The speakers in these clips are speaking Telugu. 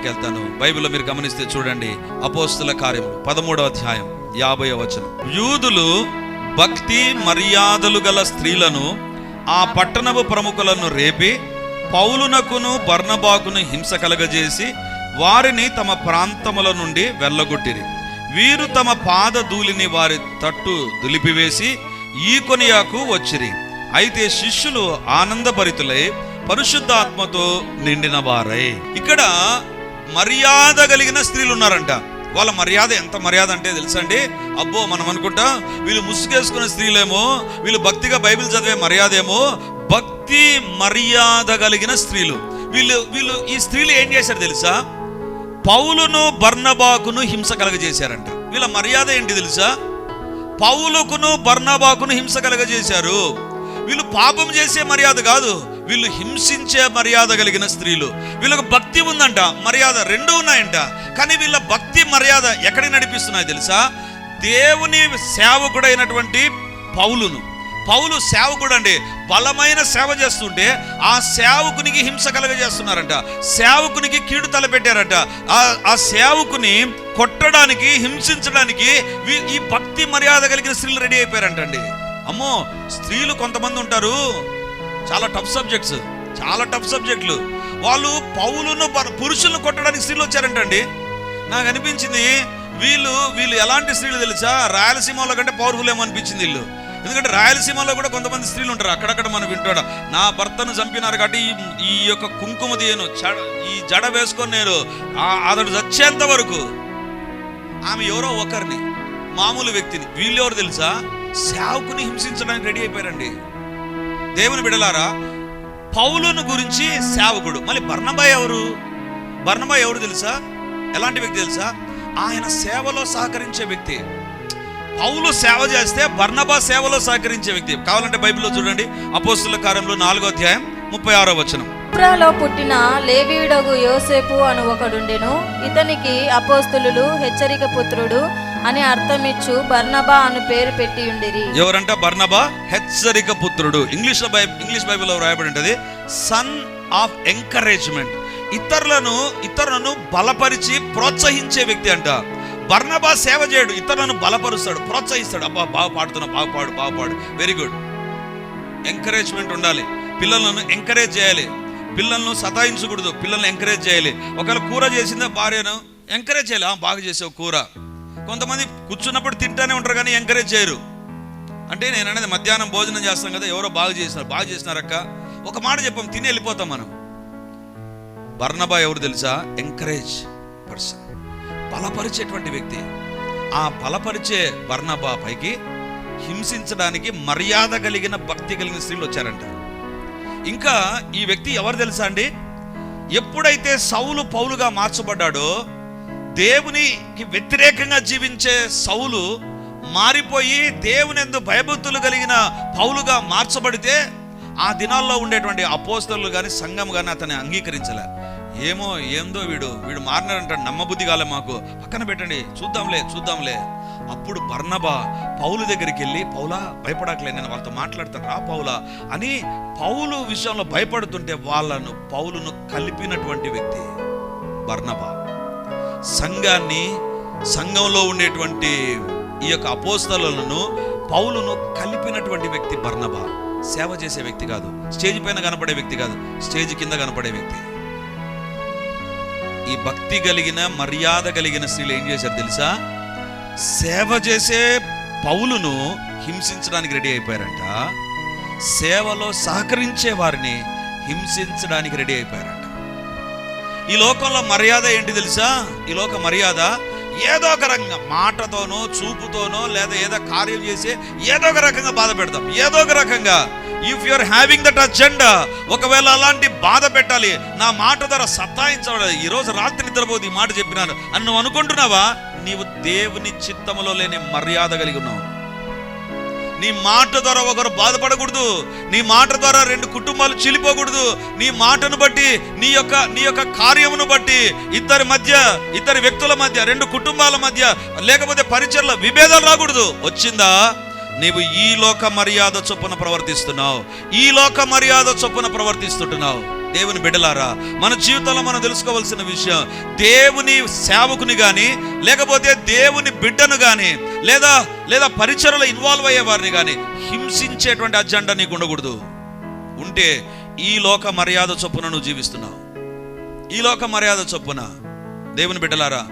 రెండవ వెళ్తాను బైబిల్లో మీరు గమనిస్తే చూడండి అపోస్తుల కార్యం. పదమూడవ అధ్యాయం యాభై వచనం. యూదులు భక్తి మర్యాదలు గల స్త్రీలను ఆ పట్టణపు ప్రముఖులను రేపి పౌలునకును బర్ణబాకును హింస కలగజేసి వారిని తమ ప్రాంతముల నుండి వెళ్ళగొట్టిరి. వీరు తమ పాద ధూళిని వారి తట్టు దులిపివేసి ఈ కొనియాకు వచ్చిరి. అయితే శిష్యులు ఆనందభరితులై పరిశుద్ధాత్మతో నిండిన వారై. ఇక్కడ మర్యాద కలిగిన స్త్రీలు ఉన్నారంట వాళ్ళ మర్యాద ఎంత మర్యాద అంటే తెలుసండి? అబ్బో మనం అనుకుంటా వీళ్ళు ముసుగేసుకున్న స్త్రీలేమో వీళ్ళు భక్తిగా బైబిల్ చదివే మర్యాద ఏమో భక్తి మర్యాద కలిగిన స్త్రీలు. వీళ్ళు వీళ్ళు ఈ స్త్రీలు ఏం చేశారు తెలుసా? పౌలును బర్ణబాకును హింస కలగజేశారంట. వీళ్ళ మర్యాద ఏంటి తెలుసా? పౌలుకును బర్ణబాకును హింస కలగజేశారు. వీళ్ళు పాపం చేసే మర్యాద కాదు. వీళ్ళు హింసించే మర్యాద కలిగిన స్త్రీలు. వీళ్ళకు భక్తి ఉందంట మర్యాద రెండు ఉన్నాయంట. కానీ వీళ్ళ భక్తి మర్యాద ఎక్కడికి నడిపిస్తున్నాయి తెలుసా? దేవుని సేవకుడైనటువంటి పౌలును. పౌలు సేవకుడు అండి. బలమైన సేవ చేస్తుంటే ఆ సేవకునికి హింస కలగజేస్తున్నారంట. సేవకునికి కీడు తలపెట్టారట. ఆ ఆ సేవకుని కొట్టడానికి హింసించడానికి ఈ భక్తి మర్యాద కలిగిన స్త్రీలు రెడీ అయిపోయారంటండి. అమ్మో స్త్రీలు కొంతమంది ఉంటారు. చాలా టఫ్ సబ్జెక్ట్స్ చాలా టఫ్ సబ్జెక్టులు వాళ్ళు పౌలును పురుషులను కొట్టడానికి స్త్రీలు వచ్చారంటండి. నాకు అనిపించింది వీళ్ళు వీళ్ళు ఎలాంటి స్త్రీలు తెలుసా? రాయలసీమలో కంటే పవర్ఫుల్ ఏమో అనిపించింది వీళ్ళు. ఎందుకంటే రాయలసీమలో కూడా కొంతమంది స్త్రీలు ఉంటారు. అక్కడక్కడ మనం వింటాడు నా భర్తను చంపినారు కాబట్టి ఈ- ఈ యొక్క కుంకుమ నేను జడ ఈ జడ వేసుకొని నేను ఆ- అతడు చచ్చేంత వరకు ఆమె ఎవరో ఒకరిని మామూలు వ్యక్తిని వీళ్ళెవరు తెలుసా? సేవకుని హింసించడానికి రెడీ అయిపోయారండి. దేవుని బిడలారా పౌలును గురించి సేవకుడు మళ్ళీ బర్ణబాయ్ ఎవరు? బర్ణబాయ్ ఎవరు తెలుసా? ఎలాంటి వ్యక్తి తెలుసా? ఆయన సేవలో సహకరించే వ్యక్తి. పౌలు సేవ చేస్తే బర్ణబా సేవలో సహకరించే వ్యక్తి. కావాలంటే బైబిల్లో చూడండి అపోస్తుల కార్యంలో నాలుగో అధ్యాయం ముప్పై ఆరో వచనం. కుప్రాలో పుట్టిన లేవీయుడగు యోసేపు అను ఒకడుండెను. ఇతనికి అపోస్తులు హెచ్చరిక పుత్రుడు అని అర్థమిచ్చు బర్నబా అను పేరు పెట్టి ఉండిరి ఎవరంట? బర్నబా హెచ్చరిక పుత్రుడు. ఇంగ్లీష్ ఇంగ్లీష్ బైబిల్లో రాయబడి ఉంటుంది సన్ ఆఫ్ ఎంకరేజ్మెంట్ ఇతరులను ఇతరులను బలపరిచి ప్రోత్సహించే వ్యక్తి అంట. బర్నబా సేవ చేయడు ఇతరులను బలపరుస్తాడు ప్రోత్సహిస్తాడు. అబ్బా బాగా పాడుతున్నావు బాగా పాడు బాగా పాడు. వెరీ గుడ్ ఎంకరేజ్మెంట్ ఉండాలి. పిల్లలను ఎంకరేజ్ చేయాలి. పిల్లలను సతాయించకూడదు పిల్లల్ని ఎంకరేజ్ చేయాలి. ఒకవేళ కూర చేసిందా భార్యను ఎంకరేజ్ చేయాలి. బాగా చేసావు కూర. కొంతమంది కూర్చున్నప్పుడు తింటానే ఉంటారు కానీ ఎంకరేజ్ చేయరు. అంటే నేను అనేది మధ్యాహ్నం భోజనం చేస్తాం కదా ఎవరో బాగా చేసినారు బాగా చేసినారక్క. ఒక మాట చెప్పాం తిని వెళ్ళిపోతాం మనం. బర్ణబా ఎవరు తెలుసా? ఎంకరేజ్ పర్సన్ బలపరిచేటువంటి వ్యక్తి. ఆ బలపరిచే బర్ణబా పైకి హింసించడానికి మర్యాద కలిగిన భక్తి కలిగిన స్త్రీలు వచ్చారంట. ఇంకా ఈ వ్యక్తి ఎవరు తెలుసా అండి? ఎప్పుడైతే సౌలు పౌలుగా మార్చబడ్డాడో దేవునికి వ్యతిరేకంగా జీవించే సౌలు మారిపోయి దేవునెందు భయభక్తులు కలిగిన పౌలుగా మార్చబడితే ఆ దినాల్లో ఉండేటువంటి అపోస్తలు కానీ సంఘం కానీ అతన్ని అంగీకరించలే. ఏమో ఏందో వీడు వీడు మారినారంటాడు నమ్మబుద్ధి కాలే మాకు. పక్కన పెట్టండి. చూద్దాంలే చూద్దాంలే. అప్పుడు బర్ణబా పౌలు దగ్గరికి వెళ్ళి పౌలా భయపడకలే నేను వాళ్ళతో మాట్లాడతాను రా పౌలా అని పౌలు విషయంలో భయపడుతుంటే వాళ్ళను పౌలును కలిపినటువంటి వ్యక్తి బర్ణబా సంఘాన్ని సంఘంలో ఉండేటువంటి ఈ యొక్క అపోస్తలను పౌలును కలిపినటువంటి వ్యక్తి బర్ణబా సేవ చేసే వ్యక్తి కాదు. స్టేజ్ పైన కనపడే వ్యక్తి కాదు. స్టేజ్ కింద కనపడే వ్యక్తి. ఈ భక్తి కలిగిన మర్యాద కలిగిన స్త్రీలు ఏం చేశారు తెలుసా? సేవ చేసే పౌలును హింసించడానికి రెడీ అయిపోయారంట. సేవలో సహకరించే వారిని హింసించడానికి రెడీ అయిపోయారంట. ఈ లోకంలో మర్యాద ఏంటి తెలుసా? ఈ లోక మర్యాద ఏదో ఒక రకంగా మాటతోనో చూపుతోనో లేదా ఏదో కార్యం చేసి ఏదో ఒక రకంగా బాధ పెడతాం. ఏదో ఒక రకంగా if you are having that agenda ఒకవేళ అలాంటి బాధ పెట్టాలి నా మాట ద్వారా సత్తాయించబడాలి. ఈరోజు రాత్రి నిద్రపోదు ఈ మాట చెప్పినాను అని నువ్వు అనుకుంటున్నావా? నీవు దేవుని చిత్తములో లేని మర్యాద కలిగి ఉన్నావు. నీ మాట ద్వారా ఒకరు బాధపడకూడదు. నీ మాట ద్వారా రెండు కుటుంబాలు చిలిపోకూడదు. నీ మాటను బట్టి నీ యొక్క నీ యొక్క కార్యమును బట్టి ఇద్దరి మధ్య ఇద్దరి వ్యక్తుల మధ్య రెండు కుటుంబాల మధ్య లేకపోతే పరిచయల విభేదాలు రాకూడదు. వచ్చిందా? నీవు ఈ లోక మర్యాద చొప్పున ప్రవర్తిస్తున్నావు. ఈ లోక మర్యాద చొప్పున ప్రవర్తిస్తుంటున్నావు. దేవుని బిడ్డలారా మన జీవితంలో మనం తెలుసుకోవాల్సిన విషయం దేవుని సేవకుని కానీ లేకపోతే దేవుని బిడ్డను కానీ లేదా లేదా పరిచయలో ఇన్వాల్వ్ అయ్యే వారిని కానీ హింసించేటువంటి అజెండా నీకు ఉండకూడదు. ఉంటే ఈ లోక మర్యాద చొప్పున నువ్వు జీవిస్తున్నావు. ఈ లోక మర్యాద చొప్పున దేవుని బిడ్డలారా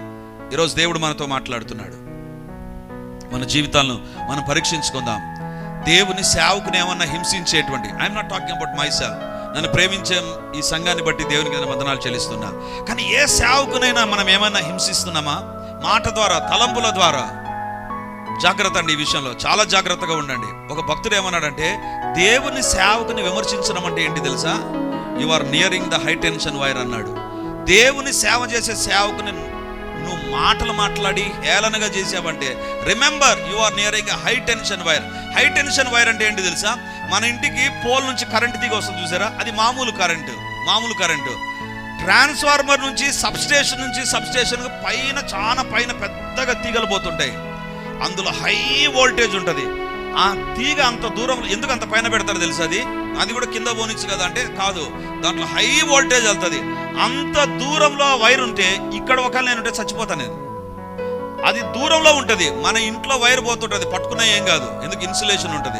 ఈరోజు దేవుడు మనతో మాట్లాడుతున్నాడు. మన జీవితాలను మనం పరీక్షించుకుందాం. దేవుని సేవకుని ఏమన్నా హింసించేటువంటి I'm not talking about myself నన్ను ప్రేమించే ఈ సంఘాన్ని బట్టి దేవునికి నేను వందనాలు చెల్లిస్తున్నా. కానీ ఏ సేవకునైనా మనం ఏమైనా హింసిస్తున్నామా? మాట ద్వారా తలంపుల ద్వారా? జాగ్రత్త అండి ఈ విషయంలో. చాలా జాగ్రత్తగా ఉండండి. ఒక భక్తుడు ఏమన్నాడంటే దేవుని సేవకుని విమర్శించడం అంటే ఏంటి తెలుసా? You are nearing the high tension wire అన్నాడు. దేవుని సేవ చేసే సేవకుని నువ్వు మాటలు మాట్లాడి హేళనగా చేసావంటే remember you are near nearing high tension wire high tension wire అంటే ఏంటి తెలుసా? మన ఇంటికి పోల్ నుంచి కరెంట్ దిగి వస్తుంది చూసారా? అది మామూలు కరెంటు మామూలు కరెంటు ట్రాన్స్ఫార్మర్ నుంచి సబ్స్టేషన్ నుంచి సబ్స్టేషన్కి పైన చాలా పైన పెద్దగా తీగలు పోతుంటాయి. అందులో హై వోల్టేజ్ ఉంటుంది. ఆ తీగ అంత దూరం ఎందుకు అంత పైన పెడతారు తెలుసు అది? అది కూడా కింద పోనిచ్చు కదా అంటే కాదు. దాంట్లో హై వోల్టేజ్ వెళ్తుంది. అంత దూరంలో వైర్ ఉంటే ఇక్కడ ఒకవేళ నేను ఉంటే చచ్చిపోతాను నేను. అది దూరంలో ఉంటుంది. మన ఇంట్లో వైర్ పోతుంటుంది. పట్టుకున్నా ఏం కాదు. ఎందుకు? ఇన్సులేషన్ ఉంటుంది.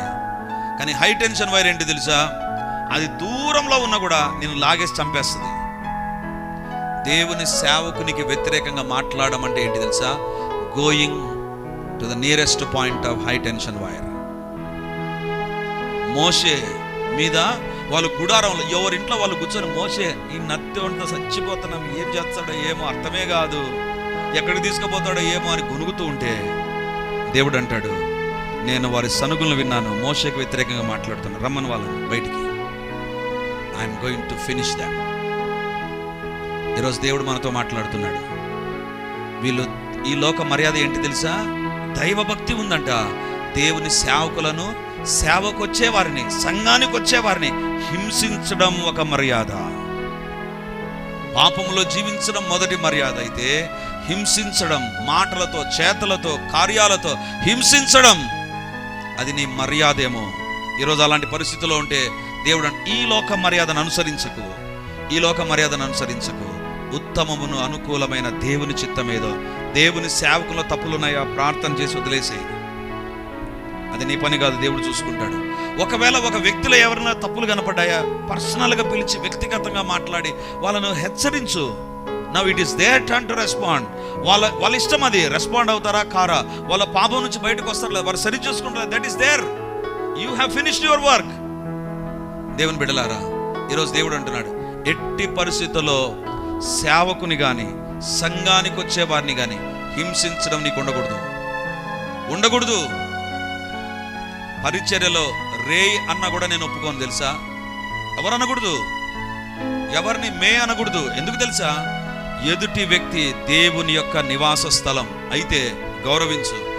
కానీ హై టెన్షన్ వైర్ ఏంటి తెలుసా? అది దూరంలో ఉన్నా కూడా నేను లాగేసి చంపేస్తుంది. దేవుని సేవకునికి వ్యతిరేకంగా మాట్లాడడం అంటే ఏంటి తెలుసా? Going to the nearest point of high tension wire మోషే మీద వాళ్ళు గుడారంలో ఎవరింట్లో వాళ్ళు కూర్చొని మోసే ఈ నత్తి వంట చచ్చిపోతున్నాం ఏం చేస్తాడో ఏమో అర్థమే కాదు. ఎక్కడికి తీసుకుపోతాడో ఏమో అని గునుగుతూ ఉంటే దేవుడు అంటాడు నేను వారి సనుగులను విన్నాను మోషేకి వ్యతిరేకంగా మాట్లాడుతున్నాను రమ్మని వాళ్ళని బయటికి. I'm going to finish that ఈరోజు దేవుడు మనతో మాట్లాడుతున్నాడు. వీళ్ళు ఈ లోక మర్యాద ఏంటి తెలుసా? దైవభక్తి ఉందంట. దేవుని సేవకులను సేవకొచ్చేవారిని సంఘానికి వచ్చేవారిని హింసించడం ఒక మర్యాద. పాపములో జీవించడం మొదటి మర్యాద అయితే హింసించడం మాటలతో చేతలతో కార్యాలతో హింసించడం అది నీ మర్యాదేమో. ఈరోజు అలాంటి పరిస్థితిలో ఉంటే దేవుడు ఈ లోక మర్యాదను అనుసరించకు. ఈ లోక మర్యాదను అనుసరించకు. ఉత్తమమును అనుకూలమైన దేవుని చిత్తమేదో. దేవుని సేవకుల తప్పులున్నాయా? ప్రార్థన చేసి వదిలేసేయి. అది నీ పని కాదు దేవుడు చూసుకుంటాడు. ఒకవేళ ఒక వ్యక్తిలో ఎవరైనా తప్పులు కనపడ్డాయా పర్సనల్గా పిలిచి వ్యక్తిగతంగా మాట్లాడి వాళ్ళను హెచ్చరించు. Now it is their turn to respond వాళ్ళ వాళ్ళ ఇష్టం అది. రెస్పాండ్ అవుతారా? కారా? వాళ్ళ పాపం నుంచి బయటకు వస్తారు లేదా? వారు సరి చూసుకుంటారు? That is there you have finished your work దేవుని బిడ్డలారా ఈరోజు దేవుడు అంటున్నాడు ఎట్టి పరిస్థితుల్లో సేవకుని కానీ సంఘానికి వచ్చే వారిని కానీ హింసించడం నీకు ఉండకూడదు. ఉండకూడదు. పరిచర్యలో రే అన్న కూడా నేను ఒప్పుకోను తెలుసా? ఎవరు అనకూడదు ఎవరిని మే అనకూడదు. ఎందుకు తెలుసా? ఎదుటి వ్యక్తి దేవుని యొక్క నివాస స్థలం. అయితే గౌరవించు.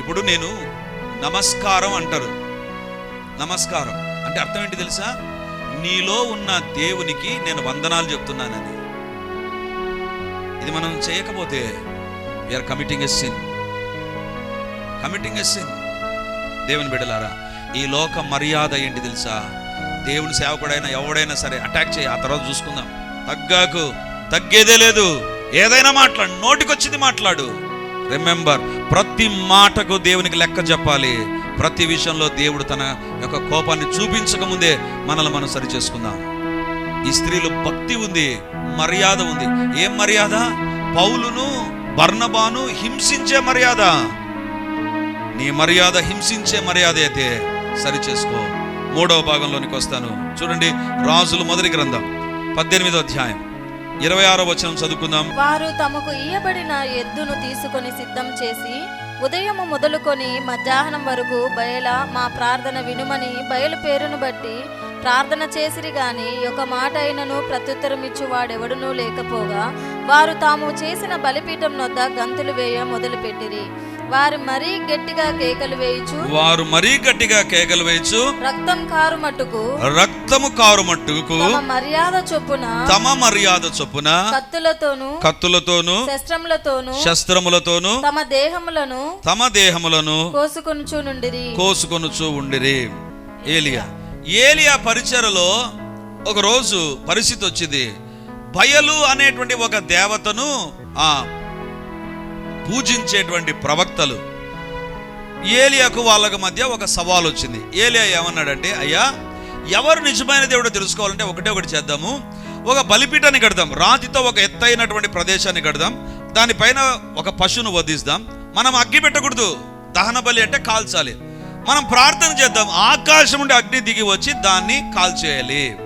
ఇప్పుడు నేను నమస్కారం అంటారు. నమస్కారం. అంటే అర్థం ఏంటి తెలుసా? నీలో ఉన్న దేవునికి నేను వందనాలు చెప్తున్నానని. ఇది మనం చేయకపోతే we are committing as sin committing as sin దేవుని బిడ్డలారా ఈ లోక మర్యాద ఏంటి తెలుసా? దేవుని సేవకుడైనా ఎవడైనా సరే అటాక్ చేయి ఆ తర్వాత చూసుకుందాం. తగ్గాకు తగ్గేదే లేదు. ఏదైనా మాట్లాడు నోటికొచ్చింది మాట్లాడు. రిమెంబర్ ప్రతి మాటకు దేవునికి లెక్క చెప్పాలి. ప్రతి విషయంలో దేవుడు తన యొక్క కోపాన్ని చూపించకముందే మనల్ని మనం సరి చేసుకుందాం. ఈ స్త్రీలు భక్తి ఉంది మర్యాద ఉంది. ఏం మర్యాద? పౌలును బర్ణబాను హింసించే మర్యాద. నీ మర్యాద హింసించే మర్యాద అయితే సరి చేసుకో మూడవ భాగంలోనికి వస్తాను. చూడండి రాజులు మొదటి గ్రంథం పద్దెనిమిదో అధ్యాయం. ఇరవై ఆరో వచనం చదువుకుందాం. వారు తమకు ఇయ్యబడిన ఎద్దును తీసుకొని సిద్ధం చేసి ఉదయము మొదలుకొని మధ్యాహ్నం వరకు బయల మా ప్రార్థన వినుమని బయలు పేరును బట్టి ప్రార్థన చేసిరి గాని ఒక మాట అయినను ప్రత్యుత్తరం ఇచ్చువాడెవడునూ లేకపోగా వారు తాము చేసిన బలిపీఠం నొద్ద గంతులు వేయ మొదలుపెట్టిరి. వారు మరీ గట్టిగా కేకలు వేయుచు వారు మరీ గట్టిగా కేకలు వేయచ్చు రక్తం కారు మట్టుకు రక్తము కారు మట్టుకు తమ మర్యాద చొప్పున తమ మర్యాద చొప్పున కత్తులతోనూ కత్తులతోను శస్త్రములతోనూ శస్త్రములతోను తమ దేహములను తమ దేహములను కోసుకొనుచు నుండిరి. కోసుకొనుచు ఉండిరి. ఏలియా. ఏలియా పరిచయలో ఒక రోజు పరిస్థితి వచ్చింది. బయలు అనేటువంటి ఒక దేవతను ఆ పూజించేటువంటి ప్రవక్తలు. ఏలియాకు వాళ్ళకి మధ్య ఒక సవాల్ వచ్చింది ఏలియా ఏమన్నాడంటే అయ్యా ఎవరు నిజమైన దేవుడో తెలుసుకోవాలంటే ఒకటే ఒకటి చేద్దాము. ఒక బలిపీఠాన్ని కడదాం. రాతితో ఒక ఎత్తైనటువంటి ప్రదేశాన్ని కడదాం. దానిపైన ఒక పశువును వధిస్తాం. మనం అగ్గి పెట్టకూడదు. దహన బలి అంటే కాల్చాలి. మనం ప్రార్థన చేద్దాం. ఆకాశం నుండి అగ్ని దిగి వచ్చి దాన్ని కాల్చేయాలి.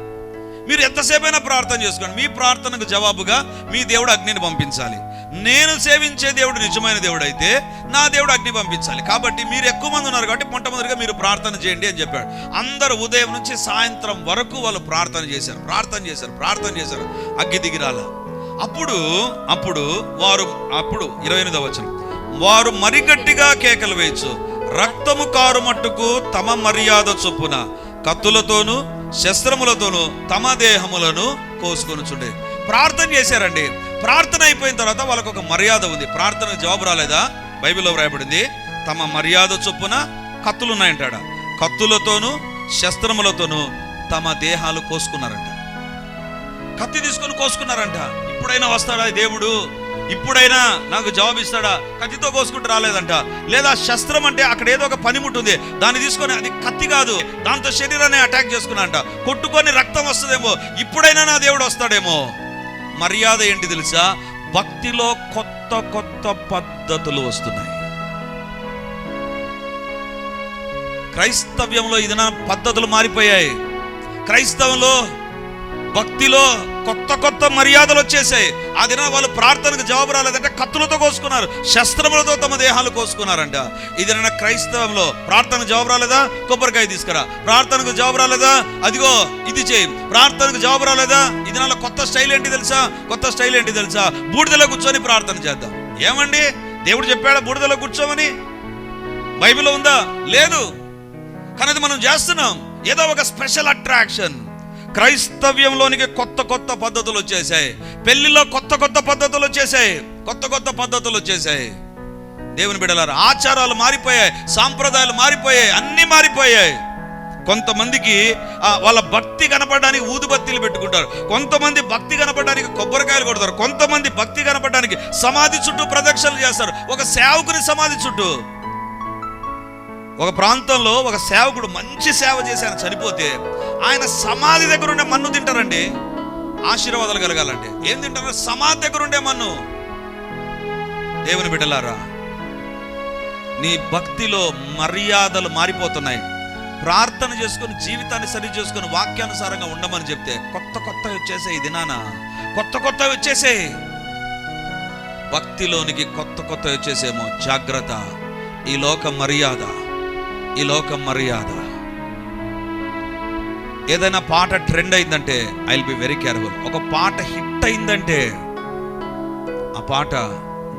మీరు ఎంతసేపైనా ప్రార్థన చేసుకోండి. మీ ప్రార్థనకు జవాబుగా మీ దేవుడు అగ్నిని పంపించాలి. నేను సేవించే దేవుడు నిజమైన దేవుడు అయితే నా దేవుడు అగ్ని పంపించాలి. కాబట్టి మీరు ఎక్కువ మంది ఉన్నారు కాబట్టి మొట్టమొదటిగా మీరు ప్రార్థన చేయండి అని చెప్పాడు. అందరూ ఉదయం నుంచి సాయంత్రం వరకు వాళ్ళు ప్రార్థన చేశారు. ప్రార్థన చేశారు. ప్రార్థన చేశారు. అగ్గి దిగిరాల. అప్పుడు అప్పుడు వారు అప్పుడు ఇరవై ఎనిమిదవ వచనం. వారు మరిగట్టిగా కేకలు వేయచ్చు. రక్తము కారు మట్టుకు తమ మర్యాద చొప్పున కత్తులతోనూ శస్త్రములతోనూ తమ దేహములను కోసుకొని చుండే ప్రార్థన చేశారండి. ప్రార్థన అయిపోయిన తర్వాత వాళ్ళకు ఒక మర్యాద ఉంది. ప్రార్థన జవాబు రాలేదా? బైబిల్లో వ్రాయబడింది. తమ మర్యాద చొప్పున కత్తులున్నాయంటాడ. కత్తులతోనూ శస్త్రములతోనూ తమ దేహాలు కోసుకున్నారంట. కత్తి తీసుకొని కోసుకున్నారంట. ఇప్పుడైనా వస్తాడా దేవుడు? ఇప్పుడైనా నాకు జవాబు ఇస్తాడా? కత్తితో కోసుకుంటూ రాలేదంట. లేదా శస్త్రం అంటే అక్కడ ఏదో ఒక పనిముట్టు ఉంది. దాన్ని తీసుకొని అది కత్తి కాదు. దాంతో శరీరాన్ని అటాక్ చేసుకున్నా అంట కొట్టుకొని రక్తం వస్తుందేమో. ఇప్పుడైనా నా దేవుడు వస్తాడేమో. మర్యాద ఏంటి తెలుసా? భక్తిలో కొత్త కొత్త పద్ధతులు వస్తున్నాయి. క్రైస్తవ్యంలో ఇదిన పద్ధతులు మారిపోయాయి. క్రైస్తవంలో భక్తిలో కొత్త కొత్త మర్యాదలు వచ్చేసాయి. ఆ దిన వాళ్ళు ప్రార్థనకు జవాబు రాలేదంటే కత్తులతో కోసుకున్నారు శస్త్రములతో తమ దేహాలు కోసుకున్నారంట. ఇది నా క్రైస్తవంలో ప్రార్థనకు జవాబు రాలేదా? కొబ్బరికాయ తీసుకురా. ప్రార్థనకు జవాబు రాలేదా? అదిగో ఇది చేయి. ప్రార్థనకు జవాబు రాలేదా? ఇది నాలో కొత్త స్టైల్ ఏంటి తెలుసా? కొత్త స్టైల్ ఏంటి తెలుసా? బూడిదలో కూర్చొని ప్రార్థన చేద్దాం. ఏమండి? దేవుడు చెప్పాడా బూడిదలో కూర్చోమని? బైబిల్లో ఉందా? లేదు. కానీ అది మనం చేస్తున్నాం. ఏదో ఒక స్పెషల్ అట్రాక్షన్. క్రైస్తవ్యంలోనికి కొత్త కొత్త పద్ధతులు వచ్చేసాయి. పెళ్ళిలో కొత్త కొత్త పద్ధతులు వచ్చేసాయి. కొత్త కొత్త పద్ధతులు వచ్చేసాయి. దేవుని బిడలారు ఆచారాలు మారిపోయాయి సాంప్రదాయాలు మారిపోయాయి అన్నీ మారిపోయాయి. కొంతమందికి వాళ్ళ భక్తి కనపడడానికి ఊదుబత్తీలు పెట్టుకుంటారు. కొంతమంది భక్తి కనపడడానికి కొబ్బరికాయలు కొడతారు. కొంతమంది భక్తి కనపడడానికి సమాధి చుట్టూ ప్రదక్షిణలు చేస్తారు. ఒక సేవకుని సమాధి చుట్టూ. ఒక ప్రాంతంలో ఒక సేవకుడు మంచి సేవ చేసి ఆయన చనిపోతే ఆయన సమాధి దగ్గర ఉండే మన్ను తింటారండి. ఆశీర్వాదాలు కలగాలంటే ఏం తింటారు? సమాధి దగ్గర ఉండే మన్ను. దేవుని బిడ్డలారా నీ భక్తిలో మర్యాదలు మారిపోతున్నాయి. ప్రార్థన చేసుకుని జీవితాన్ని సరి చేసుకొని వాక్యానుసారంగా ఉండమని చెప్తే కొత్త కొత్త వచ్చేసే ఈ దినాన. కొత్త కొత్త వచ్చేసే భక్తిలోనికి కొత్త కొత్త వచ్చేసేమో. జాగ్రత్త. ఈ లోక మర్యాద. ఈ లోకం మర్యాద. ఏదైనా పాట ట్రెండ్ అయిందంటే I will be very careful ఒక పాట హిట్ అయిందంటే ఆ పాట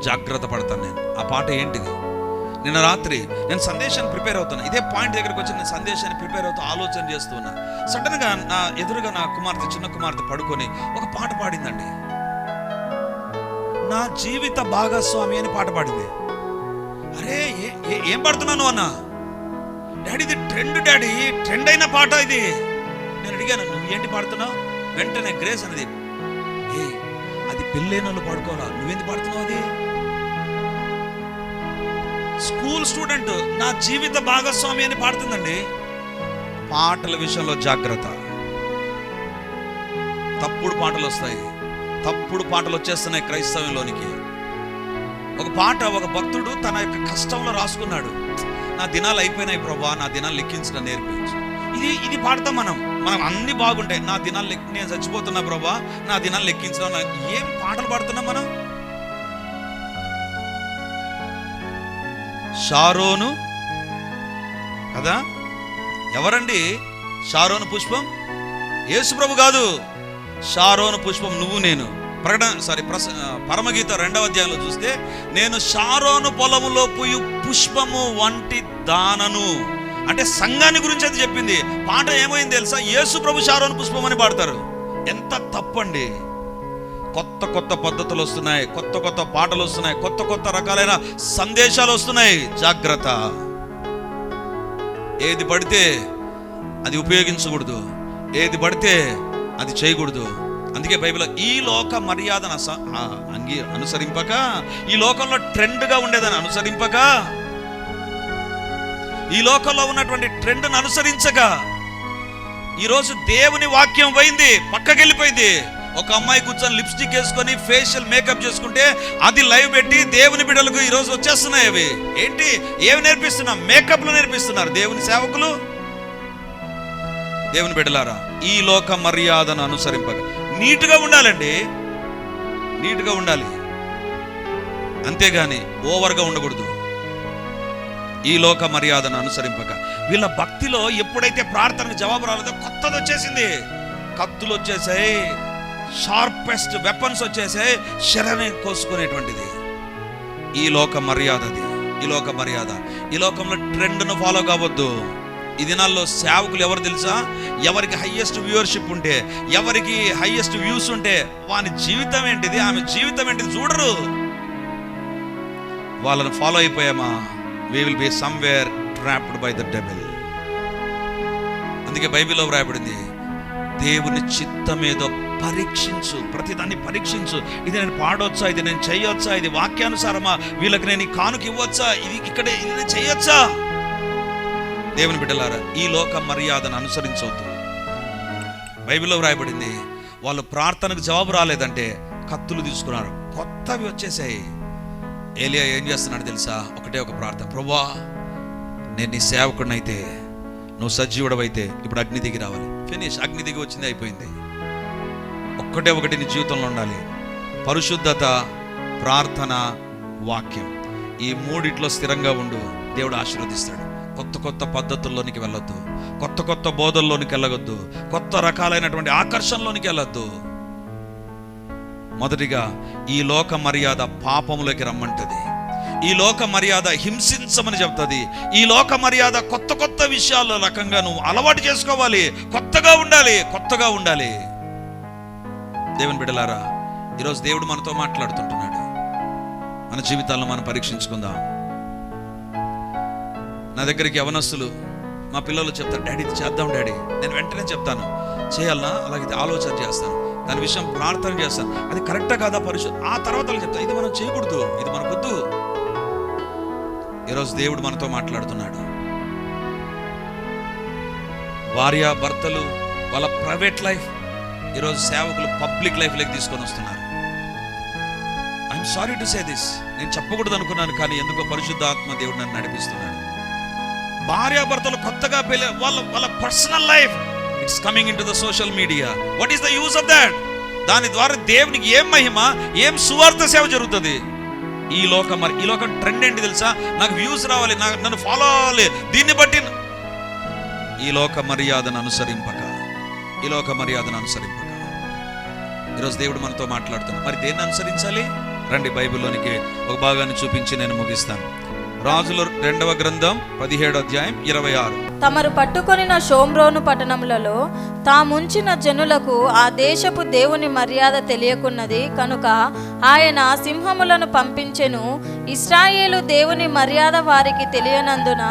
జాగ్రత్త పడతాను నేను. ఆ పాట ఏంటిది? నిన్న రాత్రి నేను సందేశాన్ని ప్రిపేర్ అవుతున్నా. ఇదే పాయింట్ దగ్గరికి వచ్చి నేను సందేశాన్ని ప్రిపేర్ అవుతూ ఆలోచన చేస్తున్నా సడన్గా నా ఎదురుగా నా కుమార్తె చిన్న కుమార్తె పడుకొని ఒక పాట పాడిందండి. నా జీవిత భాగస్వామి అని పాట పాడింది. అరే ఏ- ఏం పాడుతున్నాను అన్నా? డాడీ ఇది ట్రెండ్ డాడీ ట్రెండ్ అయిన పాట ఇది. నేను అడిగాను నువ్వు ఏంటి పాడుతున్నావు? వెంటనే గ్రేస్ అనేది ఏ అది పెళ్ళైన వాళ్ళు పాడుకోవాలా? నువ్వేంటి పాడుతున్నావు అది? స్కూల్ స్టూడెంట్ నా జీవిత భాగస్వామి అని పాడుతుందండి. పాటల విషయంలో జాగ్రత్త. తప్పుడు పాటలు వస్తాయి. తప్పుడు పాటలు వచ్చేస్తున్నాయి క్రైస్తవంలోనికి ఒక పాట ఒక భక్తుడు తన యొక్క కష్టంలో రాసుకున్నాడు. నా దినాలు అయిపోయినాయి ప్రభా నా దినాలు లెక్కించడం నేర్పించు. ఇది ఇది పాడతాం మనం. మనం అన్ని బాగుంటాయి. నా దినాలు లెక్క నేను చచ్చిపోతున్నా ప్రభా నా దినాలు లెక్కించడం ఏం పాటలు పాడుతున్నాం మనం? షారోను కదా? ఎవరండి? షారోను పుష్పం? యేసు ప్రభు కాదు. షారోను పుష్పం నువ్వు నేను. ప్రకటన సారీ ప్రస పరమగీత రెండవ అధ్యాయంలో చూస్తే నేను షారోను పొలములో పోయి పుష్పము వంటి దానను అంటే సంఘాన్ని గురించి అది చెప్పింది. పాట ఏమైంది తెలుసా? యేసు ప్రభు షారోను పుష్పం అని పాడతారు. ఎంత తప్పండి. కొత్త కొత్త పద్ధతులు వస్తున్నాయి కొత్త కొత్త పాటలు వస్తున్నాయి కొత్త కొత్త రకాలైన సందేశాలు వస్తున్నాయి. జాగ్రత్త. ఏది పడితే అది ఉపయోగించకూడదు. ఏది పడితే అది చేయకూడదు. అందుకే బైబిల్ ఈ లోక మర్యాదను అస అంగీ అనుసరింపక ఈ లోకంలో ట్రెండ్గా ఉండేదని అనుసరింపక. ఈ లోకంలో ఉన్నటువంటి ట్రెండ్ను అనుసరించగా ఈరోజు దేవుని వాక్యం పోయింది పక్కకెళ్ళిపోయింది. ఒక అమ్మాయి కూర్చొని లిప్స్టిక్ వేసుకొని ఫేషియల్ మేకప్ చేసుకుంటే అది లైవ్ పెట్టి దేవుని బిడ్డలకు ఈరోజు వచ్చేస్తున్నాయి అవి. ఏంటి? ఏమి నేర్పిస్తున్నా? మేకప్లు నేర్పిస్తున్నారు దేవుని సేవకులు? దేవుని బిడ్డలారా ఈ లోక మర్యాదను అనుసరింపక. నీట్గా ఉండాలండి. నీట్గా ఉండాలి. అంతేగాని ఓవర్గా ఉండకూడదు. ఈ లోక మర్యాదను అనుసరింపక. వీళ్ళ భక్తిలో ఎప్పుడైతే ప్రార్థనకు జవాబు రాలేదో కొత్తది వచ్చేసింది. కత్తులు వచ్చేసాయి. షార్పెస్ట్ వెపన్స్ వచ్చేసాయి. శరణి కోసుకునేటువంటిది. ఈ లోక మర్యాద అది. ఈ లోక మర్యాద. ఈ లోకంలో ట్రెండ్ను ఫాలో కావద్దు. ఈ దినాల్లో సేవకులు ఎవరు తెలుసా? ఎవరికి హయ్యెస్ట్ వ్యూవర్షిప్ ఉంటే ఎవరికి హయ్యెస్ట్ వ్యూస్ ఉంటే వాని జీవితం ఏంటిది? ఆమె జీవితం ఏంటిది చూడరు. వాళ్ళని follow అయిపోయామా? We will be somewhere trapped by the devil అందుకే బైబిల్లో వ్రాయబడింది దేవుని చిత్తమేదో పరీక్షించు ప్రతిదాన్ని పరీక్షించు. ఇది నేను పాడొచ్చా? ఇది నేను చేయొచ్చా? ఇది వాక్యానుసారమా? వీళ్ళకి నేను ఈ కానుక ఇవ్వచ్చా? ఇది ఇక్కడ ఇది నేను చేయొచ్చా? దేవుని బిడ్డలారా ఈ లోక మర్యాదను అనుసరించవద్దు. బైబిల్లో వ్రాయబడింది వాళ్ళు ప్రార్థనకు జవాబు రాలేదంటే కత్తులు తీసుకున్నారు. కొత్తవి వచ్చేసాయి. ఏలియా ఏం చేస్తున్నాడు తెలుసా? ఒకటే ఒక ప్రార్థన ప్రభా నేను నీ సేవకుడినైతే నువ్వు సజీవుడవైతే ఇప్పుడు అగ్ని దిగి రావాలి. ఫినిష్ అగ్ని దిగి వచ్చింది అయిపోయింది. ఒక్కటే ఒకటి నీ జీవితంలో ఉండాలి. పరిశుద్ధత ప్రార్థన వాక్యం. ఈ మూడిట్లో స్థిరంగా ఉండు దేవుడు ఆశీర్వదిస్తాడు. కొత్త కొత్త పద్ధతుల్లోనికి వెళ్ళొద్దు. కొత్త కొత్త బోధల్లోనికి వెళ్ళగొద్దు. కొత్త రకాలైనటువంటి ఆకర్షణలోనికి వెళ్ళొద్దు. మొదటిగా ఈ లోక మర్యాద పాపములోకి రమ్మంటది. ఈ లోక మర్యాద హింసించమని చెప్తుంది. ఈ లోక మర్యాద కొత్త కొత్త విషయాల్లో రకంగా నువ్వు అలవాటు చేసుకోవాలి. కొత్తగా ఉండాలి. కొత్తగా ఉండాలి. దేవుని బిడ్డలారా ఈరోజు దేవుడు మనతో మాట్లాడుతుంటున్నాడు. మన జీవితాల్లో మనం పరీక్షించుకుందాం. నా దగ్గరికి యవనస్తులు మా పిల్లలు చెప్తారు డాడీ ఇది చేద్దాం డాడీ. నేను వెంటనే చెప్తాను. చేయాలనా? అలాగే ఇది ఆలోచన చేస్తాను. దాని విషయం ప్రార్థన చేస్తాను. అది కరెక్టా కాదా పరిశుద్ధ ఆ తర్వాత వాళ్ళకి చెప్తాను ఇది మనం చేయకూడదు. ఇది మనకొద్దు. ఈరోజు దేవుడు మనతో మాట్లాడుతున్నాడు. భార్య భర్తలు వాళ్ళ ప్రైవేట్ లైఫ్ ఈరోజు సేవకులు పబ్లిక్ లైఫ్లోకి తీసుకొని వస్తున్నారు. I'm sorry to say this. నేను చెప్పకూడదు అనుకున్నాను కానీ ఎందుకో పరిశుద్ధ ఆత్మ దేవుడు నన్ను నడిపిస్తున్నాడు. భార్యాభర్తలు కొత్తగా పెళ్ళి వాళ్ళ వాళ్ళ personal life it's coming into the social media what is the use of that దాని ద్వారా దేవునికి ఏం మహిమ ఏం సువార్త సేవ జరుగుతుంది? ఈ లోకం మరి ఈ లోకం ట్రెండ్ ఏంటి తెలుసా? నాకు వ్యూస్ రావాలి నాకు నన్ను ఫాలో అవ్వాలి. దీన్ని బట్టి ఈ లోక మర్యాదను అనుసరింపక. ఈ లోక మర్యాదను అనుసరింపక. ఈరోజు దేవుడు మనతో మాట్లాడుతున్నాడు. మరి దేన్ని అనుసరించాలి? రండి బైబిల్లోనికి ఒక భాగాన్ని చూపించి నేను ముగిస్తాను. రాజుల రెండవ గ్రంథం పదిహేడు అధ్యాయం ఇరవై ఆరు. తమరు పట్టుకొనిన షోమ్రోను పట్టణములలో తాముంచిన జనులకు ఆ దేశపు దేవుని మర్యాద తెలియకున్నది. కనుక ఆయన సింహములను పంపించెను. ఇస్రాయేలు దేవుని మర్యాద వారికి తెలియనందున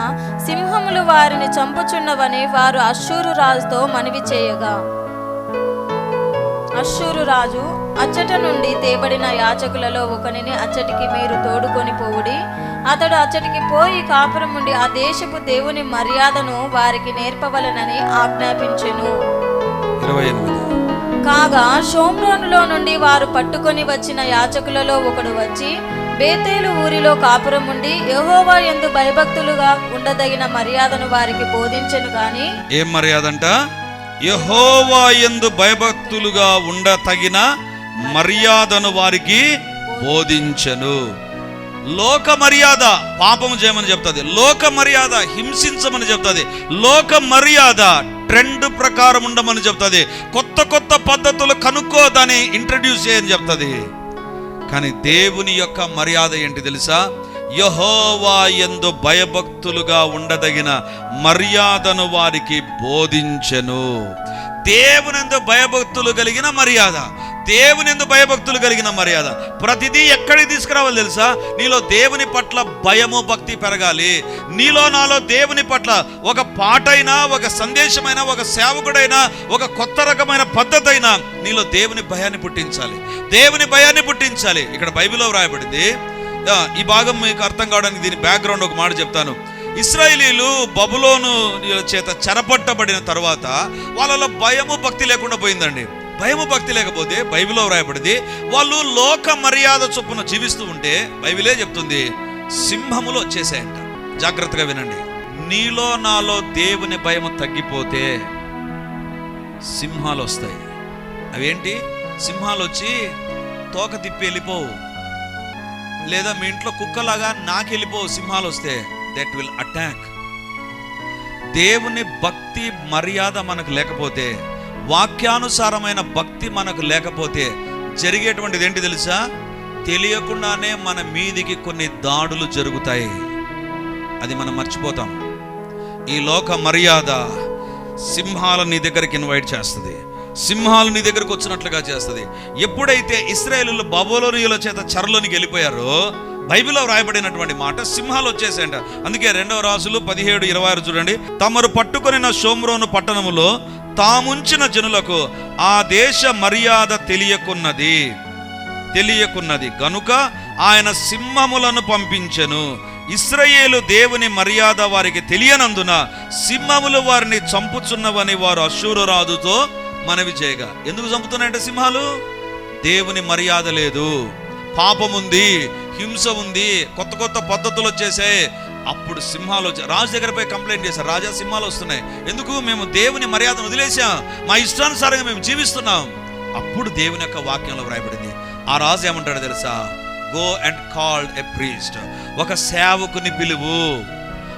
సింహములు వారిని చంపుచున్నవని వారు అశ్షూరు రాజుతో మనవి చేయగా. అశ్షూరు రాజు అచ్చట నుండి తేబడిన యాచకులలో ఒకనిని అచ్చటికి మీరు తోడుకొని పోవుడి. అతడు అచ్చటికి పోయి కాపురం ఉండి ఆ దేశపు దేవుని మర్యాదను వారికి నేర్పవలనని ఆజ్ఞాపించెను. ఇరవై ఎనిమిది. కాగా షోమ్రోనులో నుండి వారు పట్టుకొని వచ్చిన యాచకులలో ఒకడు వచ్చి బేతేలు ఊరిలో కాపురం ఉండి యెహోవా యందు భయభక్తులుగా ఉండదగిన మర్యాదను వారికి బోధించెను గాని ఏం మర్యాద అంట యహోవా యందు భయభక్తులుగా ఉండ తగిన మర్యాదను వారికి బోధించను. లోక మర్యాద పాపము చేయమని చెప్తుంది. లోక మర్యాద హింసించమని చెప్తుంది. లోక మర్యాద ట్రెండ్ ప్రకారం ఉండమని చెప్తుంది. కొత్త కొత్త పద్ధతులు కనుక్కో దాన్ని ఇంట్రడ్యూస్ చేయని చెప్తుంది. కానీ దేవుని యొక్క మర్యాద ఏంటి తెలుసా? యహోవా ఎందు భయభక్తులుగా ఉండదగిన మర్యాదను వారికి బోధించెను. దేవునందు భయభక్తులు కలిగిన మర్యాద. దేవుని ఎందు భయభక్తులు కలిగిన మర్యాద. ప్రతిదీ ఎక్కడికి తీసుకురావాలి తెలుసా? నీలో దేవుని పట్ల భయము భక్తి పెరగాలి. నీలో నాలో దేవుని పట్ల ఒక పాటైనా ఒక సందేశమైనా ఒక సేవకుడైనా ఒక కొత్త రకమైన పద్ధతి అయినా నీలో దేవుని భయాన్ని పుట్టించాలి. దేవుని భయాన్ని పుట్టించాలి. ఇక్కడ బైబిల్లో వ్రాయబడింది. ఈ భాగం మీకు అర్థం కావడానికి దీని బ్యాక్గ్రౌండ్ ఒక మాట చెప్తాను. ఇస్రాయేలీలు బబులోను చేత చెరపట్టబడిన తర్వాత వాళ్ళలో భయము భక్తి లేకుండా పోయిందండి. భయము భక్తి లేకపోతే బైబిల్లో వ్రాయబడింది వాళ్ళు లోక మర్యాద చొప్పున జీవిస్తూ ఉంటే బైబిలే చెప్తుంది సింహములు వచ్చేసాయంట. జాగ్రత్తగా వినండి. నీలో నాలో దేవుని భయము తగ్గిపోతే సింహాలు వస్తాయి. అవేంటి? సింహాలు వచ్చి తోక తిప్పి వెళ్ళిపోవు. లేదా మీ ఇంట్లో కుక్కలాగా నాకెళ్ళిపోవు సింహాలు వస్తే దట్ విల్ అటాక్ దేవుని భక్తి మర్యాద మనకు లేకపోతే వాక్యానుసారమైన భక్తి మనకు లేకపోతే జరిగేటువంటిది ఏంటి తెలుసా? తెలియకుండానే మన మీదికి కొన్ని దాడులు జరుగుతాయి. అది మనం మర్చిపోతాం. ఈ లోక మర్యాద సింహాలు నీ దగ్గరికి ఇన్వైట్ చేస్తుంది. సింహాలు నీ దగ్గరకు వచ్చినట్లుగా చేస్తుంది. ఎప్పుడైతే ఇస్రాయేలు బబోలోనియుల చేత చరలోనికి వెళ్ళిపోయారో బైబిల్లో వ్రాయబడినటువంటి మాట సింహాలు వచ్చేసాయంట. అందుకే రెండవ రాజులు పదిహేడు ఇరవై ఆరు చూడండి. తమరు పట్టుకొనిన షోమ్రోను పట్టణములో తాముంచిన జనులకు ఆ దేశ మర్యాద తెలియకున్నది. తెలియకున్నది. గనుక ఆయన సింహములను పంపించెను. ఇస్రయేలు దేవుని మర్యాద వారికి తెలియనందున సింహములు వారిని చంపుచున్నవని వారు అశూరు రాజుతో మనవి చేయగా. ఎందుకు చంపుతున్నాయంటే సింహాలు? దేవుని మర్యాద లేదు. పాపం ఉంది హింస ఉంది కొత్త కొత్త పద్ధతులు వచ్చేసాయి. అప్పుడు సింహాలు రాజు దగ్గర పోయి కంప్లైంట్ చేశారు. రాజా సింహాలు వస్తున్నాయి. ఎందుకు? మేము దేవుని మర్యాదను వదిలేసాం మా ఇష్టానుసారంగా మేము జీవిస్తున్నాం. అప్పుడు దేవుని యొక్క వాక్యంలో వ్రాయబడింది. ఆ రాజు ఏమంటాడు తెలుసా? Go and called a priest ఒక సేవకుని పిలువు.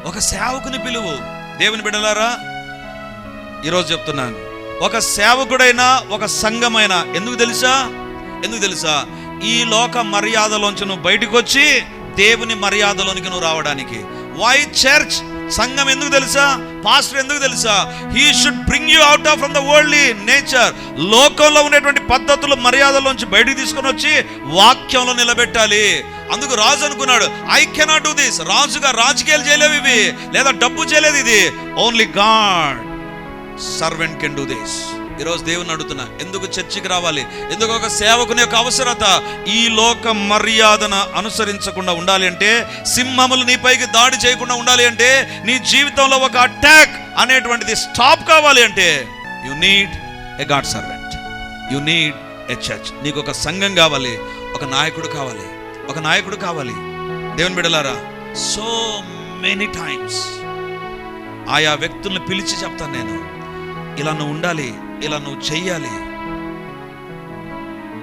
ఒక సేవకుని పిలువు. దేవుని బిడ్డలారా ఈరోజు చెప్తున్నాను. ఒక సేవకుడైనా ఒక సంఘమైనా ఎందుకు తెలుసా? ఎందుకు తెలుసా? ఈ లోక మర్యాదలోంచి నువ్వు బయటకు వచ్చి దేవుని మర్యాదలోనికి నువ్వు రావడానికి. వై చర్చ్ సంఘం ఎందుకు తెలుసా? పాస్టర్ ఎందుకు తెలుసా? He should bring you out of from the world nature లోకంలో ఉండేటువంటి పద్ధతులు మర్యాదలోంచి బయటికి తీసుకొని వచ్చి వాక్యంలో నిలబెట్టాలి. అందుకు రాజు అనుకున్నాడు ఐ కెనాట్ డూ దిస్ రాజుగా రాజకీయాలు చేయలేవు ఇవి. లేదా డబ్బు చేయలేదు ఇది. Only God servant can do this ఈరోజు దేవుని అడుగుతున్నా ఎందుకు చర్చికి రావాలి? ఎందుకు ఒక సేవకుని యొక్క అవసరత ఈ లోక మర్యాదన అనుసరించకుండా ఉండాలి అంటే సింహములు నీపైకి దాడి చేయకుండా ఉండాలి అంటే నీ జీవితంలో ఒక అటాక్ అనేటువంటిది స్టాప్ కావాలి అంటే you need a God servant you need a church నీకు ఒక సంఘం కావాలి ఒక నాయకుడు కావాలి ఒక నాయకుడు కావాలి. దేవుని బిడలారా సో మెనీ టైమ్స్ ఆయా వ్యక్తుల్ని పిలిచి చెప్తాను నేను ఇలా నువ్వు ఉండాలి ఇలా నువ్వు చెయ్యాలి.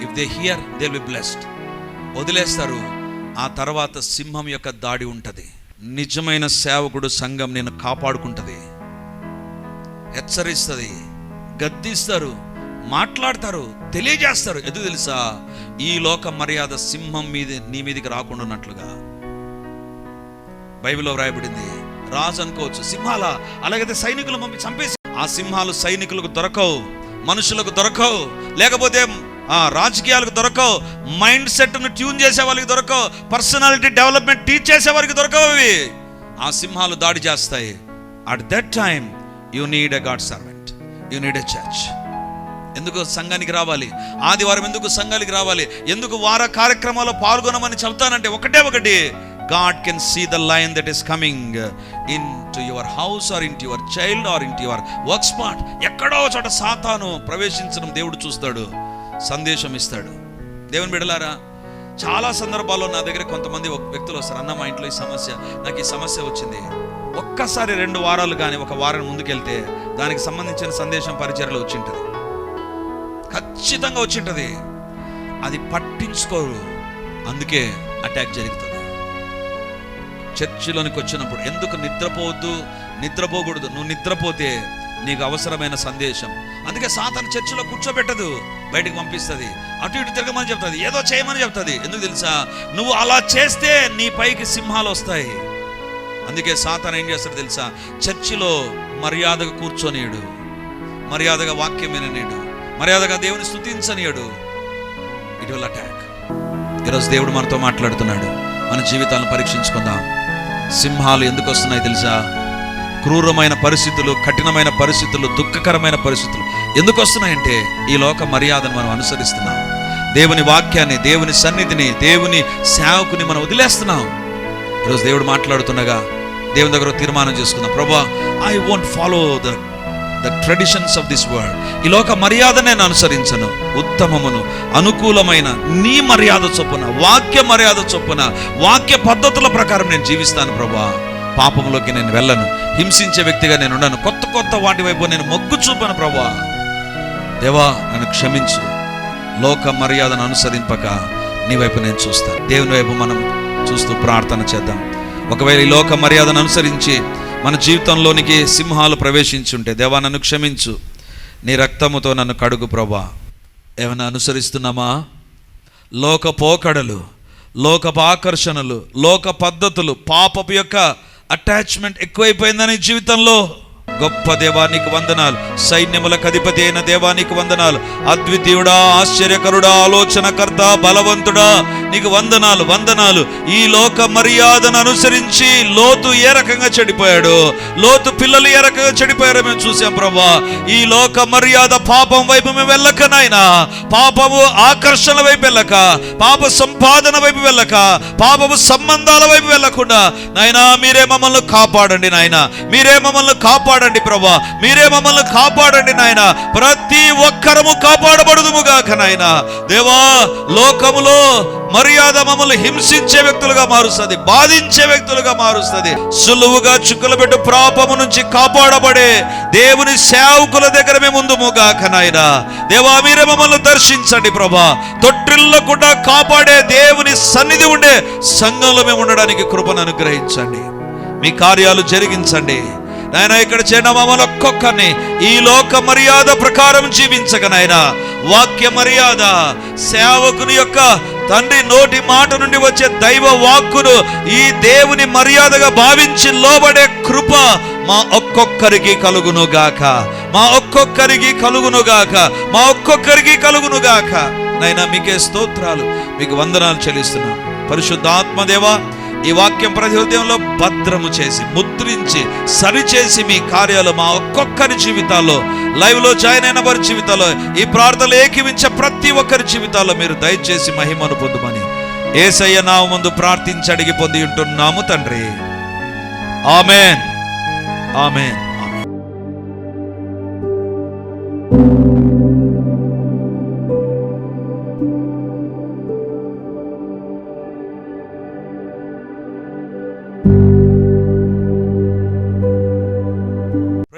If they hear they be blessed వదిలేస్తారు. ఆ తర్వాత సింహం యొక్క దాడి ఉంటుంది. నిజమైన సేవకుడు సంఘం నేను కాపాడుకుంటుంది. హెచ్చరిస్తుంది. గద్దిస్తారు. మాట్లాడతారు. తెలియజేస్తారు. ఎందుకు తెలుసా? ఈ లోక మర్యాద సింహం మీద నీ మీదకి రాకుండా ఉన్నట్లుగా. బైబిల్లో వ్రాయబడింది. రాజు అనుకోవచ్చు. సింహాల అలాగైతే సైనికులు మమ్మీ చంపేసి ఆ సింహాలు సైనికులకు దొరకవు మనుషులకు దొరకవు లేకపోతే ఆ రాజకీయాలకు దొరకవు మైండ్ సెట్ను ట్యూన్ చేసే వాళ్ళకి దొరకవు పర్సనాలిటీ డెవలప్మెంట్ టీచ్ చేసే వారికి దొరకవు అవి. ఆ సింహాలు దాడి చేస్తాయి. At that time you need a God servant you need a church ఎందుకు సంఘానికి రావాలి? ఆదివారం ఎందుకు సంఘానికి రావాలి? ఎందుకు వార కార్యక్రమాల్లో పాల్గొనమని చెప్తానంటే ఒకటే ఒకటి God can see the line that is coming in to your house or in to your child or in to your work spot ఎక్కడో చోట సాతాను ప్రవేశించడం దేవుడు చూస్తాడు సందేశం ఇస్తాడు. దేవుని బిడలారా చాలా సందర్భాల్లో నా దగ్గర కొంతమంది ఒక వ్యక్తులు వస్తారు. అన్న మా ఇంట్లో ఈ సమస్య నాకు ఈ సమస్య వచ్చింది. ఒక్కసారి రెండు వారాలు కానీ ఒక వారం ముందుకెళ్తే దానికి సంబంధించిన సందేశం పరిచయలో వచ్చింటుంది. ఖచ్చితంగా వచ్చింటది. అది పట్టించుకోరు. అందుకే అటాక్ జరుగుతుంది. చర్చిలోనికి వచ్చినప్పుడు ఎందుకు నిద్రపోవద్దు? నిద్రపోకూడదు. నువ్వు నిద్రపోతే నీకు అవసరమైన సందేశం. అందుకే సాతాను చర్చిలో కూర్చోబెట్టదు. బయటికి పంపిస్తుంది. అటు ఇటు తిరగమని చెప్తుంది. ఏదో చేయమని చెప్తుంది. ఎందుకు తెలుసా? నువ్వు అలా చేస్తే నీ పైకి సింహాలు వస్తాయి. అందుకే సాతాను ఏం చేస్తాడు తెలుసా? చర్చిలో మర్యాదగా కూర్చొనియడు. మర్యాదగా వాక్యం విననీయడు. మర్యాదగా దేవుని స్థుతించనీయడు ఇట్ విల్ అటాక్. ఈరోజు దేవుడు మనతో మాట్లాడుతున్నాడు. మన జీవితాలను పరీక్షించుకుందాం. సింహాలు ఎందుకు వస్తున్నాయి తెలుసా? క్రూరమైన పరిస్థితులు కఠినమైన పరిస్థితులు దుఃఖకరమైన పరిస్థితులు ఎందుకు వస్తున్నాయంటే ఈ లోక మర్యాదను మనం అనుసరిస్తున్నాం. దేవుని వాక్యాన్ని దేవుని సన్నిధిని దేవుని సేవకుని మనం వదిలేస్తున్నాం. ఈరోజు దేవుడు మాట్లాడుతుండగా దేవుని దగ్గర తీర్మానం చేసుకుందాం. ప్రభా I won't follow the the traditions of this world ఈ లోక మర్యాద నేను అనుసరించను. ఉత్తమమును అనుకూలమైన నీ మర్యాద చొప్పున వాక్య మర్యాద చొప్పున వాక్య పద్ధతుల ప్రకారం నేను జీవిస్తాను ప్రభా. పాపంలోకి నేను వెళ్ళను. హింసించే వ్యక్తిగా నేను ఉండను. కొత్త కొత్త వాటి వైపు నేను మొగ్గు చూపను ప్రభా. దేవా నన్ను క్షమించు. లోక మర్యాదను అనుసరింపక నీ వైపు నేను చూస్తాను దేవుని వైపు మనం చూస్తూ ప్రార్థన చేద్దాం. ఒకవేళ ఈ లోక మర్యాదను అనుసరించి మన జీవితంలోనికి సింహాలు ప్రవేశించుంటే దేవా నన్ను క్షమించు. నీ రక్తముతో నన్ను కడుగు ప్రభా. ఏమైనా అనుసరిస్తున్నామా? లోక పోకడలు లోకపు ఆకర్షణలు లోక పద్ధతులు పాపపు యొక్క అటాచ్మెంట్ ఎక్కువైపోయిందని జీవితంలో? గొప్ప దేవానికి వందనాలు. సైన్యములకు అధిపతి అయిన దేవానికి వందనాలు. అద్వితీయుడా ఆశ్చర్యకరుడా ఆలోచనకర్త బలవంతుడా నీకు వందనాలు వందనాలు. ఈ లోక మర్యాదను అనుసరించి లోతు ఏ రకంగా చెడిపోయాడు? లోతు పిల్లలు ఏ రకంగా చెడిపోయారో మేము చూసాం ప్రభా ఈ లోక మర్యాద పాపం వైపు మేము వెళ్ళక నాయనా. పాపము ఆకర్షణ వైపు వెళ్ళక పాప సంపాదన వైపు వెళ్ళక పాపము సంబంధాల వైపు వెళ్ళకుండా. నాయనా మీరే మమ్మల్ని కాపాడండి నాయన. మీరే మమ్మల్ని కాపాడండి. ప్రభా. మీరే మమ్మల్ని కాపాడండి నాయన. ప్రతి ఒక్కరము కాపాడబడుదుముగాక నాయన. దేవా లోకములో మర్యాద మమ్మల్ని హింసించే వ్యక్తులుగా మారుస్తుంది బాధించే వ్యక్తులుగా మారుస్తుంది. సులువుగా చుక్కలు పెట్టు నుంచి కాపాడబడే దేవుని సేవకుల దగ్గర మేము ముందుముగాక నాయన. దేవా మీరే మమ్మల్ని దర్శించండి ప్రభా. తొట్టిల్లకుండా కాపాడే దేవుని సన్నిధి ఉండే సంఘంలో మేము ఉండడానికి కృపను అనుగ్రహించండి. మీ కార్యాలు జరిగించండి. నాయన ఇక్కడ చేరిన మమ్మల్ని ఒక్కొక్కరిని ఈ లోక మర్యాద ప్రకారం జీవించక నాయన. వాక్య మర్యాద సేవకుని యొక్క తండ్రి నోటి మాట నుండి వచ్చే దైవ వాక్కును ఈ దేవుని మర్యాదగా భావించి లోబడే కృప మా ఒక్కొక్కరికి కలుగునుగాక మా ఒక్కొక్కరికి కలుగునుగాక మా ఒక్కొక్కరికి కలుగునుగాక నైనా మీకే స్తోత్రాలు. మీకు వందనాలు చెల్లిస్తున్నాం. పరిశుద్ధాత్మదేవా ఈ వాక్యం ప్రతి హృదయంలో భద్రము చేసి ముద్రించి సరిచేసి మీ కార్యాలు మా ఒక్కొక్కరి జీవితాల్లో లైవ్లో జాయిన్ అయిన వారి జీవితాల్లో ఈ ప్రార్థనలు ఏకీవించే ప్రతి ఒక్కరి జీవితాల్లో మీరు దయచేసి మహిమను పొందుమని ఏసయ్య నామ ముందు ప్రార్థించి అడిగి పొంది ఉంటున్నాము తండ్రి. ఆమెన్. ఆమెన్.